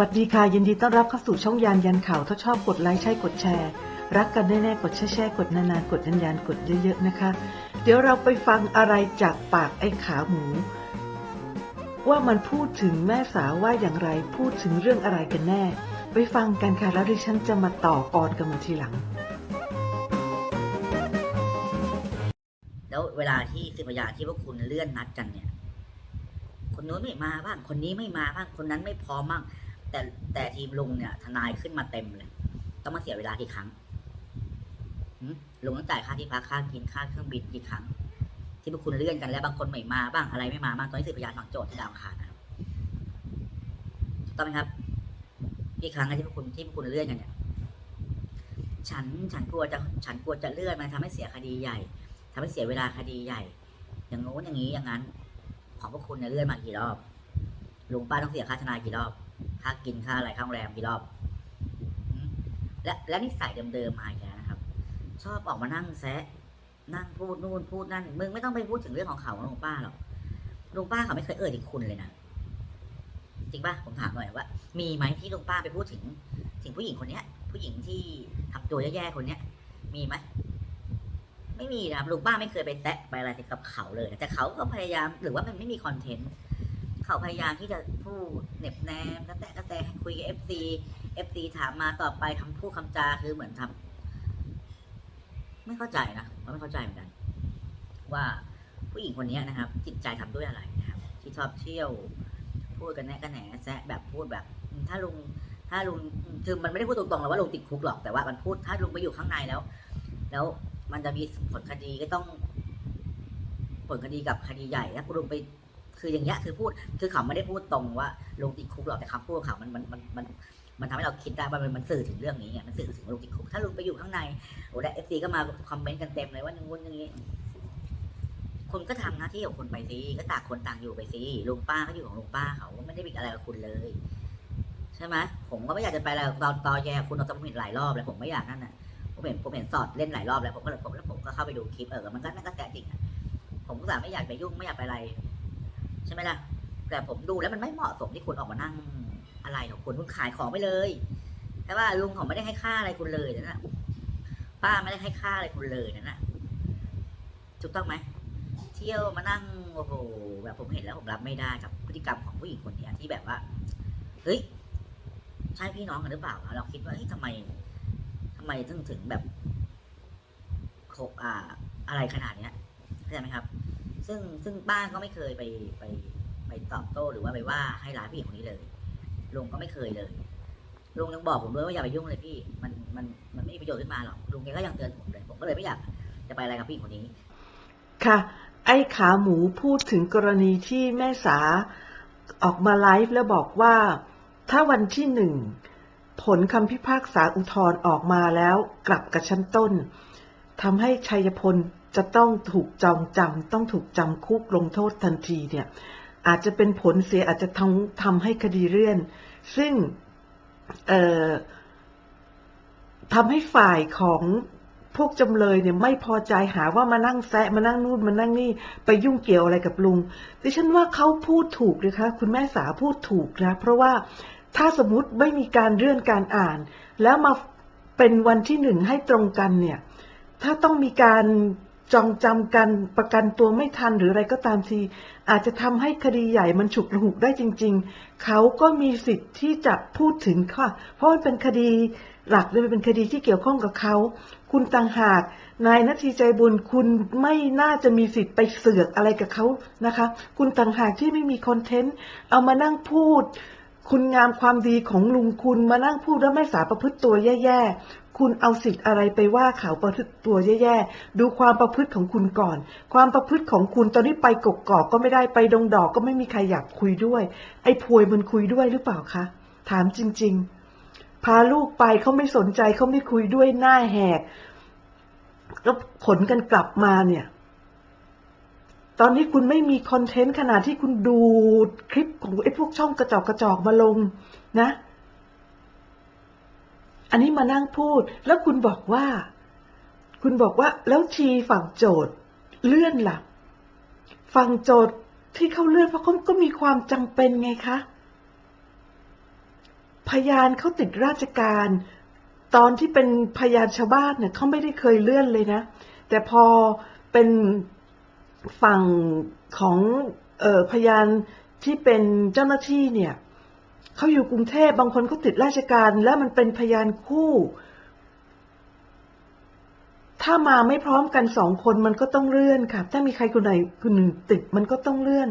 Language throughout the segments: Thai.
วัสดีค่ะ ยินดีต้อนรับเข้าสู่ช่องยานยันข่าวถ้าชอบกดไลค์ใช่กดแชร์ รักกันแน่ๆกดแช่ๆกดนานๆกดยันยันกดเยอะๆนะคะ เดี๋ยวเราไปฟังอะไรจากปากไอ้ขาหมู ว่ามันพูดถึงแม่สาวว่าอย่างไรพูดถึงเรื่องอะไรกันแน่ ไปฟังกันค่ะแล้วดิฉันจะมาต่อกรกันมาทีหลัง แล้วเวลาที่สิบพยานที่พวกคุณเลื่อนนัดกันเนี่ย คนนู้นไม่มาบ้างคนนี้ไม่มาบ้างคนนั้นไม่พร้อมบ้าง แต่แต่ทีมลุงเนี่ย ทนายขึ้นมาเต็มเลย ต้องมาเสียเวลากี่ครั้งลุงต้องจ่ายค่าที่พักค่ากินค่าเครื่องบินกี่ครั้ง ที่พวกคุณเลื่อนกันแล้วบางคนไม่มาบ้างอะไรไม่มาบ้างตอนนี้สิบพยานฝั่งโจทย์ที่ดาวคารนะครับถูกต้องไหมครับกี่ครั้งที่พวกคุณที่พวกคุณเลื่อนกันเนี่ยฉันฉันกลัวจะฉันกลัวจะเลื่อนมันทำให้เสียคดีใหญ่ทำให้เสียเวลาคดีใหญ่ อย่างโน้นอย่างนี้อย่างนั้น ของพวกคุณเนี่ยเลื่อนมากี่รอบลุงป้าต้องเสียค่าทนายกี่รอบ ค่ากินค่าอะไรค่าโรงแรมกี่รอบ และและนิสัยเดิมๆมาอีกแล้วนะครับ ชอบออกมานั่งแซะนั่งพูดนู่นพูดนั่นมึงไม่ต้องไปพูดถึงเรื่องของเขาลุงป้าหรอกลุงป้าเขาไม่เคยเอ่ยถึงคุณเลยนะจริงป่ะผมถามหน่อยว่า มีไหมที่ลุงป้าไปพูดถึงถึงผู้หญิงคนเนี้ย ผู้หญิงที่ทำตัวแย่ๆคนเนี้ย มีไหมไม่มีนะครับลุงป้าไม่เคยไปแตะไปอะไรกับเขาเลยแต่เขาก็พยายามหรือว่ามันไม่มีคอนเทนต์ เขาพยายามที่จะพูดเน็บแนมกระแตะกระแตคุยกับเอฟซีเอฟซีถามมาต่อไปคำพูดคำจาคือเหมือนทำไม่เข้าใจนะผมก็ไม่เข้าใจเหมือนกัน ว่าผู้หญิงคนนี้นะครับ จิตใจทำด้วยอะไรนะครับ ที่ชอบเที่ยว พูดกันแน่กันแหนแซะแบบพูดแบบ ถ้าลุงถ้าลุงคือมันไม่ได้พูดตรงๆหรอกว่าลุงติดคุกหรอกแต่ว่ามันพูดถ้าลุงไปอยู่ข้างในแล้ว แล้วมันจะมีผลคดีก็ต้องผลคดีกับคดีใหญ่ถ้าลุงไป คืออย่างเงี้ยคือพูดคือเขาไม่ได้พูดตรงว่าลุงติดคุกหรอกแต่คำพูดของเขามันมันมันมันมันทำให้เราคิดได้ว่ามันมันสื่อถึงเรื่องนี้ไงมันสื่อถึงลุงติดคุกถ้าลุงไปอยู่ข้างในโอ้แต่เอฟซีก็มาคอมเมนต์กันเต็มเลยว่าอย่างงู้นอย่างนี้คุณก็ทำหน้าที่ของคุณไปสิก็ต่างคนต่างอยู่ไปสิลุงป้าก็อยู่ของลุงป้าเขาไม่ได้มีอะไรกับคุณเลยใช่ไหมผมก็ไม่อยากจะไปอะไรตอนตอแยคุณเราจะเห็นหลายรอบแล้วผมไม่อยากนั่นน่ะผมเห็นผมเห็นสอดเล่นหลายรอบแล้วผมก็เลยผมแล้วผมก็เข้าไปดูคลิปเออมันก็น่าก็แตะจริงอะผมก็สาไม่อยากไปยุ่งไม่อยากไปอะไร ใช่ไหมล่ะ แต่ผมดูแล้วมันไม่เหมาะสมที่คุณออกมานั่งอะไรของคุณคุณขายของไปเลย แต่ว่าลุงเขาไม่ได้ให้ค่าอะไรคุณเลยนะน่ะป้าไม่ได้ให้ค่าอะไรคุณเลยนะน่ะถูกต้องไหมเที่ยวมานั่งโอ้โหแบบผมเห็นแล้วผมรับไม่ได้กับพฤติกรรมของผู้หญิงคนนี้ที่แบบว่าเฮ้ยใช่พี่น้องกันหรือเปล่า เราคิดว่าเฮ้ยทำไมทำไมถึงถึงแบบโคอ่า อะไรขนาดเนี้ยเข้าใจไหมครับ ซึ่งซึ่งป้าก็ไม่เคยไปไปไปตอบโต้หรือว่าไปว่าให้ร้ายผู้หญิงคนนี้เลยลุงก็ไม่เคยเลยลุงยังบอกผมด้วยว่าอย่าไปยุ่งเลยพี่มันมันมันไม่มีประโยชน์ขึ้นมาหรอกลุงแกก็ยังเตือนผมเลยผมก็เลยไม่อยากจะไปอะไรกับผู้หญิงคนนี้ ค่ะ ไอ้ขาหมูพูดถึงกรณีที่แม่สาออกมาไลฟ์แล้วบอกว่า ถ้าวันที่หนึ่งผลคำพิพากษาอุทธรณ์ออกมาแล้วกลับกับชั้นต้นทำให้ชัยพล จะต้องถูกจองจำต้องถูกจำคุกลงโทษทันทีเนี่ยอาจจะเป็นผลเสียอาจจะทำทำให้คดีเลื่อน ซึ่งทำให้ฝ่ายของพวกจำเลยเนี่ยไม่พอใจหาว่ามานั่งแซะมานั่งนู่นมานั่งนี่ไปยุ่งเกี่ยวอะไรกับลุงดิฉันว่าเขาพูดถูกเลยคะ คุณแม่สาพูดถูกนะ เพราะว่าถ้าสมมติไม่มีการเลื่อนการอ่าน แล้วมาเป็นวันที่หนึ่งให้ตรงกันเนี่ย ถ้าต้องมีการ จองจำกันประกันตัวไม่ทันหรืออะไรก็ตามที อาจจะทำให้คดีใหญ่มันฉุกระหุกได้จริง ๆ เขาก็มีสิทธิ์ที่จะพูดถึงค่ะ เพราะมันเป็นคดีหลักเลยเป็นคดีที่เกี่ยวข้องกับเขา คุณต่างหาก นายนาทีใจบุญคุณไม่น่าจะมีสิทธิ์ไปเสือกอะไรกับเขานะคะ คุณต่างหากที่ไม่มีคอนเทนต์เอามานั่งพูดคุณงามความดีของลุงคุณมานั่งพูดแล้วไม่สาประพฤติตัวแย่ ๆ คุณเอาสิทธิ์อะไรไปว่าเขาประพฤติตัวแย่ๆ ดูความประพฤติของคุณก่อน ความประพฤติของคุณตอนนี้ไปกกอกก็ไม่ได้ไปดงดอกก็ไม่มีใครอยากคุยด้วย ไอ้พวยมันคุยด้วยหรือเปล่าคะ ถามจริง ๆ พาลูกไปเขาไม่สนใจเขาไม่คุยด้วยหน้าแหกแล้วผลกันกลับมาเนี่ย ตอนนี้คุณไม่มีคอนเทนต์ขนาดที่คุณดูคลิปของไอ้พวกช่องกระจอกกระจอกมาลงนะ อันนี้มานั่งพูด แล้วคุณบอกว่า คุณบอกว่าแล้วทีฝั่งโจทย์เลื่อนหล่ะฝั่งโจทย์ที่เขาเลื่อนเพราะเขาก็มีความจำเป็นไงคะ พยานเขาติดราชการ ตอนที่เป็นพยานชาวบ้านเนี่ยเขาไม่ได้เคยเลื่อนเลยนะ แต่พอเป็นฝั่งของออพยานที่เป็นเจ้าหน้าที่เนี่ย เขาอยู่กรุงเทพบางคนเขาติดราชการ แล้วมันเป็นพยานคู่ ถ้ามาไม่พร้อมกันสองคนมันก็ต้องเลื่อนค่ะ ถ้ามีใครคนไหนคนหนึ่งติดมันก็ต้องเลื่อน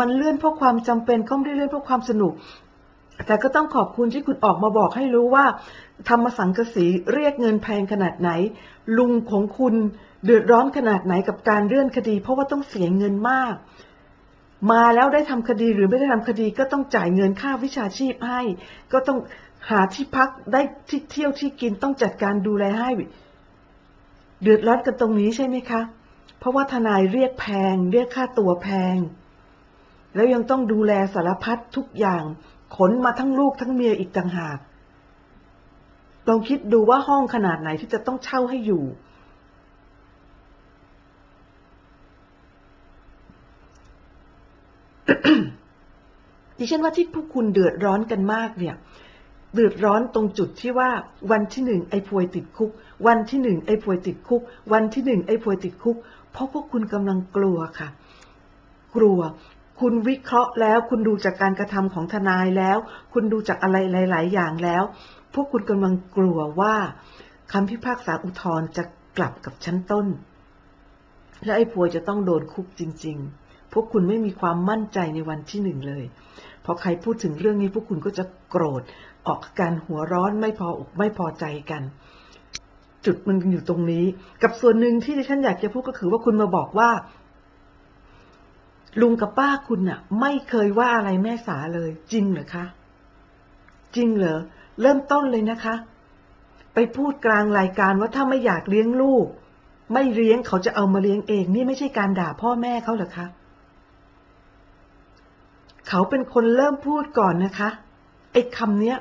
มันเลื่อนเพราะความจำเป็นก็ไม่ได้เลื่อนเพราะความสนุก แต่ก็ต้องขอบคุณที่คุณออกมาบอกให้รู้ว่าธรรมสังกสีเรียกเงินแพงขนาดไหน ลุงของคุณเดือดร้อนขนาดไหนกับการเลื่อนคดี เพราะว่าต้องเสียเงินมาก มาแล้วได้ทำคดีหรือไม่ได้ทำคดีก็ต้องจ่ายเงินค่าวิชาชีพให้ ก็ต้องหาที่พักได้ที่เที่ยวที่กินต้องจัดการดูแลให้ เดือดร้อนกันตรงนี้ใช่ไหมคะ เพราะว่าทนายเรียกแพง เรียกค่าตัวแพง แล้วยังต้องดูแลสารพัดทุกอย่าง ขนมาทั้งลูกทั้งเมียอีกต่างหากลองคิดดูว่าห้องขนาดไหนที่จะต้องเช่าให้อยู่ ดิฉันว่าที่พวกคุณเดือดร้อนกันมากเนี่ย เดือดร้อนตรงจุดที่ว่า วันที่หนึ่งไอ้พวยติดคุก วันที่หนึ่งไอ้พวยติดคุก วันที่หนึ่งไอ้พวยติดคุก เพราะพวกคุณกำลังกลัวค่ะ กลัว คุณวิเคราะห์แล้ว คุณดูจากการกระทำของทนายแล้ว คุณดูจากอะไรหลาย ๆ อย่างแล้ว พวกคุณกำลังกลัวว่าคำพิพากษาอุทธรณ์จะกลับกับชั้นต้น และไอ้พวยจะต้องโดนคุกจริง ๆ พวกคุณไม่มีความมั่นใจในวันที่หนึ่งเลย พอใครพูดถึงเรื่องนี้พวกคุณก็จะโกรธ ออกการหัวร้อนไม่พออกไม่พอใจกัน จุดมันอยู่ตรงนี้ กับส่วนหนึ่งที่ดิฉันอยากจะพูดก็คือว่าคุณมาบอกว่า ลุงกับป้าคุณน่ะ ไม่เคยว่าอะไรแม่สาเลย จริงเหรอคะ จริงเหรอ เริ่มต้นเลยนะคะ ไปพูดกลางรายการว่าถ้าไม่อยากเลี้ยงลูกไม่เลี้ยงเขาจะเอามาเลี้ยงเอง นี่ไม่ใช่การด่าพ่อแม่เขาเหรอคะ เขาเป็นคนเริ่มพูดก่อนนะคะไอ้คำเนี้ย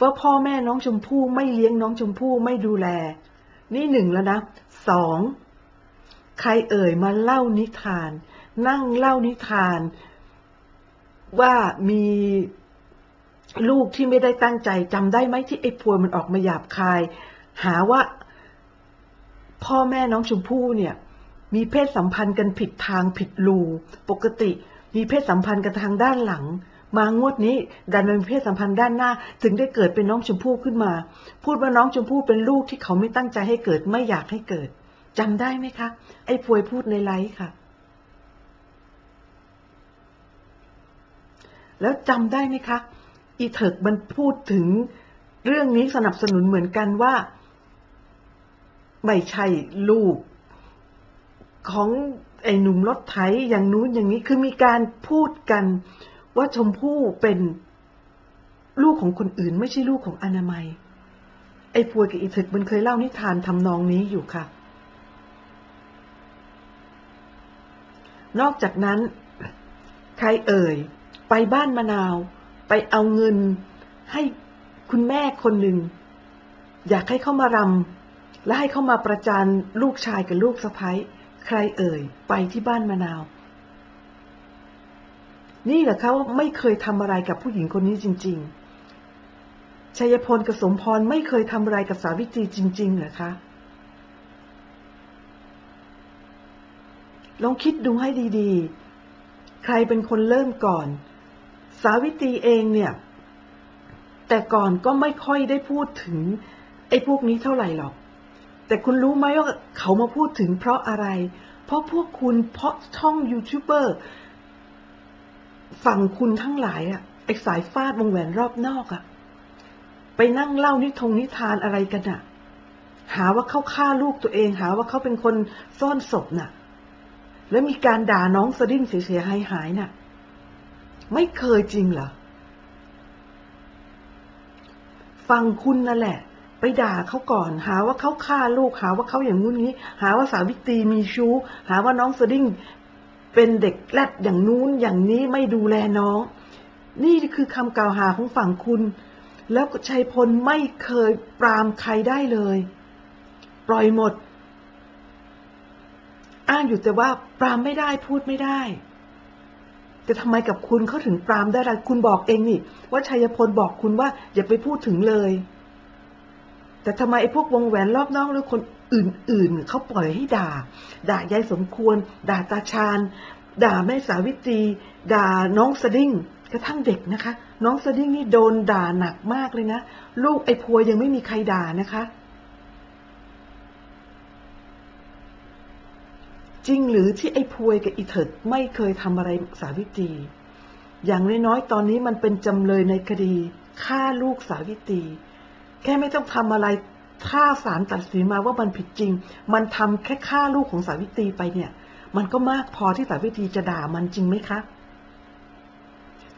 ว่าพ่อแม่น้องชมพู่ไม่เลี้ยงน้องชมพู่ไม่ดูแล นี่หนึ่งแล้วนะสองใครเอ่ยมาเล่านิทาน นั่งเล่านิทาน ว่ามีลูกที่ไม่ได้ตั้งใจจำได้ไหมที่ไอ้พวยมันออกมาหยาบคาย หาว่า พ่อแม่น้องชมพู่เนี่ย มีเพศสัมพันธ์กันผิดทางผิดรูปกติ มีเพศสัมพันธ์กันทางด้านหลัง มางวดนี้ดันมามีเพศสัมพันธ์ด้านหน้า ถึงได้เกิดเป็นน้องชมพู่ขึ้นมา พูดว่าน้องชมพู่เป็นลูกที่เขาไม่ตั้งใจให้เกิดไม่อยากให้เกิดจำได้ไหมคะ ไอ้พวยพูดในไลฟ์ค่ะ แล้วจำได้ไหมคะ อีเถิกมันพูดถึงเรื่องนี้สนับสนุนเหมือนกันว่า ไม่ใช่ลูกของ ไอ้หนุ่มรถไถอย่างนู้นอย่างนี้คือมีการพูดกันว่าชมพู่เป็นลูกของคนอื่น ไม่ใช่ลูกของอนามัย ไอ้พวยกับอีถิกมันเคยเล่านิทานทำนองนี้อยู่ค่ะ นอกจากนั้น ใครเอ่ย ไปบ้านมะนาว ไปเอาเงินให้คุณแม่คนหนึ่ง อยากให้เข้ามารำและให้เข้ามาประจานลูกชายกับลูกสะพ้าย ใครเอ่ย ไปที่บ้านมะนาว นี่แหละเขาไม่เคยทำอะไรกับผู้หญิงคนนี้จริง ๆ ชัยพลกับสมพรไม่เคยทำอะไรกับสาวิตรีจริง ๆ เหรอคะ ลองคิดดูให้ดีๆ ใครเป็นคนเริ่มก่อน สาวิตรีเองเนี่ย แต่ก่อนก็ไม่ค่อยได้พูดถึงไอ้พวกนี้เท่าไหร่หรอก แต่คุณรู้ไหมว่าเขามาพูดถึงเพราะอะไร เพราะพวกคุณเพราะช่องยูทูบเบอร์ฝั่งคุณทั้งหลายอะไอสายฟาดวงแหวนรอบนอกอะไปนั่งเล่านิทงนิทานอะไรกันอะหาว่าเขาฆ่าลูกตัวเอง หาว่าเขาเป็นคนซ่อนศพน่ะ แล้วมีการด่าน้องสดิ้งเสียหายหายๆน่ะ ไม่เคยจริงเหรอ ฟังคุณนั่นแหละ ไปด่าเขาก่อน หาว่าเขาฆ่าลูก หาว่าเขาอย่างงู้นนี้ หาว่าสาวิตรีมีชู้ หาว่าน้องสดิ้งเป็นเด็กแรดอย่างนู้นอย่างนี้ไม่ดูแลน้อง นี่คือคำกล่าวหาของฝั่งคุณ แล้วชัยพลไม่เคยปรามใครได้เลย ปล่อยหมด อ้างอยู่แต่ว่าปรามไม่ได้พูดไม่ได้แต่ทำไมกับคุณเขาถึงปรามได้ล่ะคุณบอกเองนี่ว่าชัยพลบอกคุณว่าอย่าไปพูดถึงเลย แต่ทำไมไอ้พวกวงแหวนรอบนอกหรือคนอื่นๆเขาปล่อยให้ด่า ด่ายายสมควร ด่าตาชาญ ด่าแม่สาวิตรีด่าน้องสดิ้งกระทั่งเด็กนะคะ น้องสดิ้งนี่โดนด่าหนักมากเลยนะ ลูกไอ้พัวยังไม่มีใครด่านะคะ จริงหรือที่ไอ้พวยกับอีเถิดไม่เคยทำอะไรสาวิตรีอย่างน้อยๆตอนนี้มันเป็นจำเลยในคดีฆ่าลูกสาวิตรี แค่ไม่ต้องทำอะไร ถ้าศาลตัดสินมาว่ามันผิดจริง มันทำแค่ฆ่าลูกของสาวิตรีไปเนี่ย มันก็มากพอที่สาวิตรีจะด่ามันจริงไหมคะ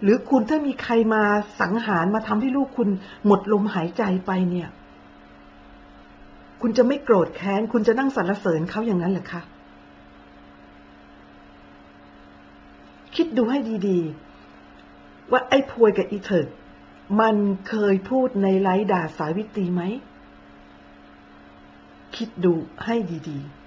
หรือคุณถ้ามีใครมาสังหารมาทำให้ลูกคุณหมดลมหายใจไปเนี่ย คุณจะไม่โกรธแค้น คุณจะนั่งสรรเสริญเขาอย่างนั้นเหรอคะคิดดูให้ดี ๆ ว่าไอ้พวยกับอีเถิด มันเคยพูดในไลฟ์ด่าสาวิตรีไหม คิดดูให้ดี ๆ